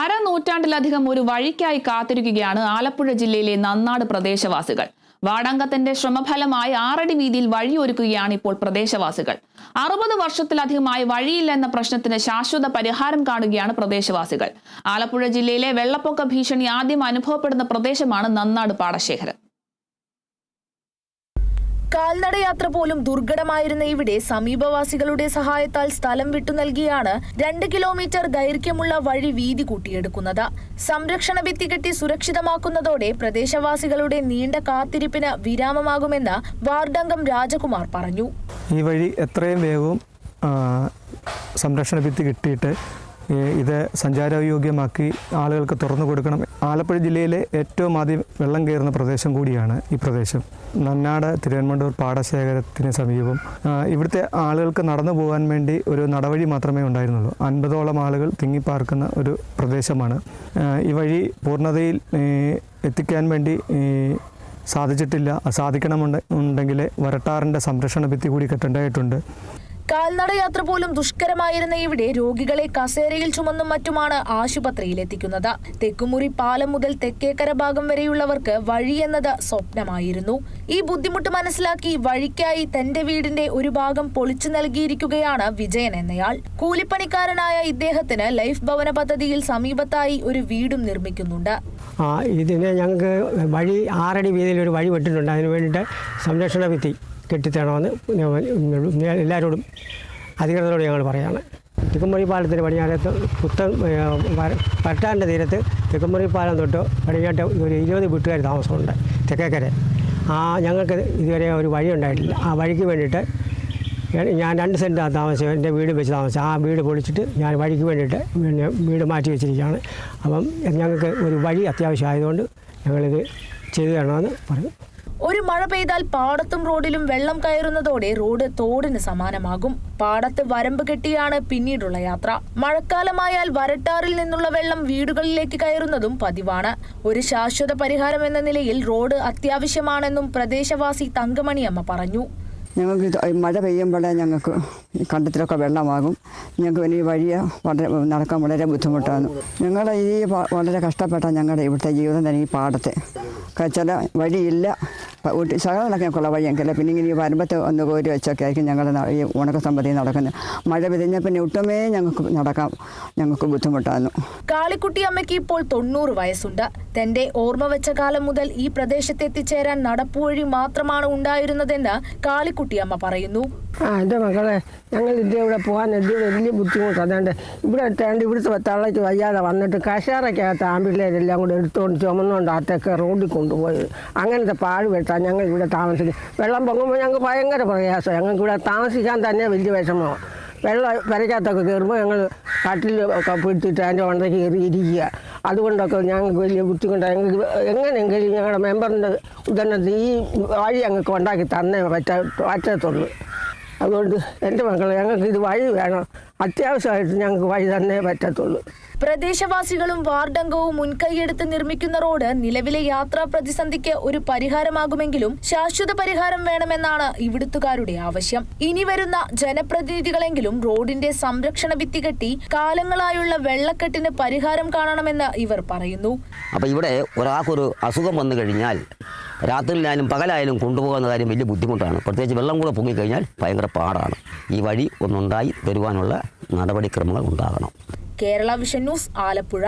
അരനൂറ്റാണ്ടിലധികം ഒരു വഴിക്കായി കാത്തിരിക്കുകയാണ് ആലപ്പുഴ ജില്ലയിലെ നന്നാട് പ്രദേശവാസികൾ. വാടങ്കത്തിന്റെ ശ്രമഫലമായി ആറടി വീതിയിൽ വഴിയൊരുക്കുകയാണ് ഇപ്പോൾ പ്രദേശവാസികൾ. അറുപത് വർഷത്തിലധികമായി വഴിയില്ല എന്ന പ്രശ്നത്തിന് ശാശ്വത പരിഹാരം കാണുകയാണ് പ്രദേശവാസികൾ. ആലപ്പുഴ ജില്ലയിലെ വെള്ളപ്പൊക്ക ഭീഷണി ആദ്യം അനുഭവപ്പെടുന്ന പ്രദേശമാണ് നന്നാട് പാടശേഖരം കാൽനടയാത്ര പോലും ദുർഘടമായിരുന്ന ഇവിടെ സമീപവാസികളുടെ സഹായത്താൽ സ്ഥലം വിട്ടു നൽകിയാണ് രണ്ട് കിലോമീറ്റർ ദൈർഘ്യമുള്ള വഴി വീതി കൂട്ടിയെടുക്കുന്നത്. സംരക്ഷണ ഭിത്തി കെട്ടി സുരക്ഷിതമാക്കുന്നതോടെ പ്രദേശവാസികളുടെ നീണ്ട കാത്തിരിപ്പിന് വിരാമമാകുമെന്ന് വാർഡംഗം രാജകുമാർ പറഞ്ഞു. ഈ വഴി എത്രയും വേഗവും സംരക്ഷണ ഭിത്തി കിട്ടിയിട്ട് ഇത് സഞ്ചാരയോഗ്യമാക്കി ആളുകൾക്ക് തുറന്നു കൊടുക്കണം ആലപ്പുഴ ജില്ലയിലെ ഏറ്റവും ആദ്യം വെള്ളം കയറുന്ന പ്രദേശം കൂടിയാണ് ഈ പ്രദേശം. നന്നാട് തിരുവനന്തപുരം പാടശേഖരത്തിന് സമീപം. ഇവിടുത്തെ ആളുകൾക്ക് നടന്നു പോകാൻ വേണ്ടി ഒരു നടവഴി മാത്രമേ ഉണ്ടായിരുന്നുള്ളൂ. അൻപതോളം ആളുകൾ തിങ്ങിപ്പാർക്കുന്ന ഒരു പ്രദേശമാണ്. ഈ വഴി പൂർണതയിൽ എത്തിക്കാൻ വേണ്ടി സാധിച്ചിട്ടില്ല. സാധിക്കണമെന്ന് ഉണ്ടെങ്കിൽ വരട്ടാറിന്റെ സംരക്ഷണ ഭിത്തി കൂടി കെട്ടേണ്ടതായിട്ടുണ്ട്. കാൽനടയാത്ര പോലും ദുഷ്കരമായിരുന്ന ഇവിടെ രോഗികളെ കസേരയിൽ ചുമന്നും മറ്റുമാണ് ആശുപത്രിയിൽ എത്തിക്കുന്നത്. തെക്കുമുറി പാലം മുതൽ തെക്കേക്കര ഭാഗം വരെയുള്ളവർക്ക് വഴി എന്നത് സ്വപ്നമായിരുന്നു. ഈ ബുദ്ധിമുട്ട് മനസ്സിലാക്കി വഴിക്കായി തന്റെ വീടിന്റെ ഒരു ഭാഗം പൊളിച്ചു നൽകിയിരിക്കുകയാണ് വിജയൻ എന്നയാൾ. കൂലിപ്പണിക്കാരനായ ഇദ്ദേഹത്തിന് ലൈഫ് ഭവന പദ്ധതിയിൽ സമീപത്തായി ഒരു വീടും നിർമ്മിക്കുന്നുണ്ട്. ഇതിന് ഞങ്ങൾക്ക് വഴി ആറടി വീതിയിൽ ഒരു വഴി വെട്ടിട്ടുണ്ട്. അതിനു വേണ്ടിയിട്ട് സംരക്ഷണ ഭിത്തി. കെട്ടിത്തരണമെന്ന് ഞാൻ എല്ലാവരോടും അധികൃതരോട് ഞങ്ങൾ പറയുകയാണ് തെക്കുംമുറി പാലത്തിന്റെ പടിഞ്ഞാറത്ത് പുത്തൻ പട്ടാന്റെ തീരത്ത് തെക്കുംമുറി പാലം തൊട്ട് പടിഞ്ഞാട്ട് ഒരു ഇരുപത് വീട്ടുകാർ താമസമുണ്ട് തെക്കേക്കര. ആ ഞങ്ങൾക്ക് ഇതുവരെ ഒരു വഴി ഉണ്ടായിട്ടില്ല. ആ വഴിക്ക് വേണ്ടിയിട്ട് ഞാൻ- രണ്ട് സെന്റാണ് താമസിച്ചത്. എന്റെ വീട് വെച്ച് താമസിച്ചത്. ആ വീട് പൊളിച്ചിട്ട് ഞാൻ വഴിക്ക് വേണ്ടിയിട്ട് പിന്നെ വീട് മാറ്റി വെച്ചിരിക്കുകയാണ്. അപ്പം ഞങ്ങൾക്ക് ഒരു വഴി അത്യാവശ്യമായതുകൊണ്ട് ഞങ്ങളിത് ചെയ്തു തരണമെന്ന് പറയും ഒരു മഴ പെയ്താൽ പാടത്തും റോഡിലും വെള്ളം കയറുന്നതോടെ റോഡ് തോടിന് സമാനമാകും. പാടത്ത് വരമ്പ് കെട്ടിയാണ് പിന്നീടുള്ള യാത്ര. മഴക്കാലമായാൽ വരട്ടാറിൽ നിന്നുള്ള വെള്ളം വീടുകളിലേക്ക് കയറുന്നതും പതിവാണ്. ഒരു ശാശ്വത പരിഹാരം എന്ന നിലയിൽ റോഡ് അത്യാവശ്യമാണെന്നും പ്രദേശവാസി തങ്കമണിയമ്മ പറഞ്ഞു. ഞങ്ങൾക്ക് മഴ പെയ്യുമ്പോഴേ ഞങ്ങൾക്ക് കണ്ടത്തിലൊക്കെ വെള്ളമാകും. ഞങ്ങൾക്ക് വലിയ വഴിയെ വളരെ നടക്കാൻ വളരെ ബുദ്ധിമുട്ടാണ്. ഞങ്ങൾ ഈ വളരെ കഷ്ടപ്പെട്ട ഞങ്ങളുടെ ഇവിടുത്തെ ജീവിതം തന്നെ ഈ പാടത്തെ. ചില വഴിയില്ല. ശകലമൊക്കെയുള്ള വഴിയെങ്കില്ല പിന്നെ ഇങ്ങനെ ഈ വരമ്പത്ത് ഒന്ന് കോരി വെച്ചൊക്കെ ആയിരിക്കും ഞങ്ങൾ ഈ ഉണക്ക സമ്പതി നടക്കുന്നത്. മഴ പെയ്ഞ്ഞാൽ പിന്നെ ഒട്ടുമേ ഞങ്ങൾക്ക് നടക്കാം ഞങ്ങൾക്ക് ബുദ്ധിമുട്ടാണ് കാളിക്കുട്ടി അമ്മയ്ക്ക് ഇപ്പോൾ തൊണ്ണൂറ് വയസ്സുണ്ട്. തന്റെ ഓർമ്മ വെച്ച കാലം മുതൽ ഈ പ്രദേശത്ത് എത്തിച്ചേരാൻ നടപ്പുവഴി മാത്രമാണ് ഉണ്ടായിരുന്നതെന്ന് കാളിക്കുട്ടി അമ്മ പറയുന്നു. ആ എന്റെ മക്കളെ ഞങ്ങൾ ഇതിന്റെ ഇവിടെ പോകാൻ എന്റെ വലിയ ബുദ്ധിമുട്ട്. അതുകൊണ്ട് ഇവിടെ എത്താണ്ട് ഇവിടുത്തെ തള്ളയ്ക്ക് വയ്യാതെ വന്നിട്ട് കഷാറയ്ക്കകത്ത് ആമ്പിള്ളേരെല്ലാം കൂടെ എടുത്തുകൊണ്ട് ചുമന്നുകൊണ്ട് അത്തൊക്കെ റോഡിൽ കൊണ്ടുപോയി. അങ്ങനത്തെ പാഴ് വെട്ടാൻ ഞങ്ങൾ ഇവിടെ താമസിക്കും. വെള്ളം പൊങ്ങുമ്പോൾ ഞങ്ങൾക്ക് ഭയങ്കര പ്രയാസം. ഞങ്ങൾക്ക് ഇവിടെ താമസിക്കാൻ തന്നെ വലിയ വിഷമമാണ് വെള്ളം പെരയ്ക്കകത്തൊക്കെ കയറുമ്പോൾ ഞങ്ങൾ കട്ടിൽ പിടിച്ചിട്ട് അതിന്റെ വണ്ടയ്ക്ക് കയറി ഇരിക്കുക അതുകൊണ്ടൊക്കെ ഞങ്ങൾക്ക് വലിയ ബുദ്ധിമുട്ടാണ് ഞങ്ങൾക്ക് എങ്ങനെയെങ്കിലും ഞങ്ങളുടെ മെമ്പറിന്റെ ഉദാഹരണത്തിന് ഈ വഴി ഞങ്ങൾക്ക് ഉണ്ടാക്കി തന്നേ പറ്റാ പറ്റത്തുള്ളൂ. അതുകൊണ്ട് എന്റെ മക്കളെ ഞങ്ങൾക്ക് ഇത് വഴി വേണം. അത്യാവശ്യമായിട്ട് ഞങ്ങൾക്ക് വഴി തന്നെ പറ്റത്തുള്ളൂ. പ്രദേശവാസികളും വാർഡംഗവും മുൻകൈയെടുത്ത് നിർമ്മിക്കുന്ന റോഡ് നിലവിലെ യാത്രാ പ്രതിസന്ധിക്ക് ഒരു പരിഹാരമാകുമെങ്കിലും ശാശ്വത പരിഹാരം വേണമെന്നാണ് ഇവിടുത്തുകാരുടെ ആവശ്യം. ഇനി വരുന്ന ജനപ്രതിനിധികളെങ്കിലും റോഡിന്റെ സംരക്ഷണ ഭിത്തി കെട്ടി കാലങ്ങളായുള്ള വെള്ളക്കെട്ടിന് പരിഹാരം കാണണമെന്ന് ഇവർ പറയുന്നു. അപ്പൊ ഇവിടെ ഒരാൾക്കൊരു അസുഖം വന്നു കഴിഞ്ഞാൽ രാത്രിയിലായാലും പകലായാലും കൊണ്ടുപോകുന്ന കാര്യം വലിയ ബുദ്ധിമുട്ടാണ്. പ്രത്യേകിച്ച് വെള്ളം കൂടെ പൊങ്ങിക്കഴിഞ്ഞാൽ ഭയങ്കര പാടാണ്. ഈ വഴി ഒന്നുണ്ടായി വരുവാനുള്ള നടപടിക്രമങ്ങൾ ഉണ്ടാകണം. Kerala vision news Alappuzha.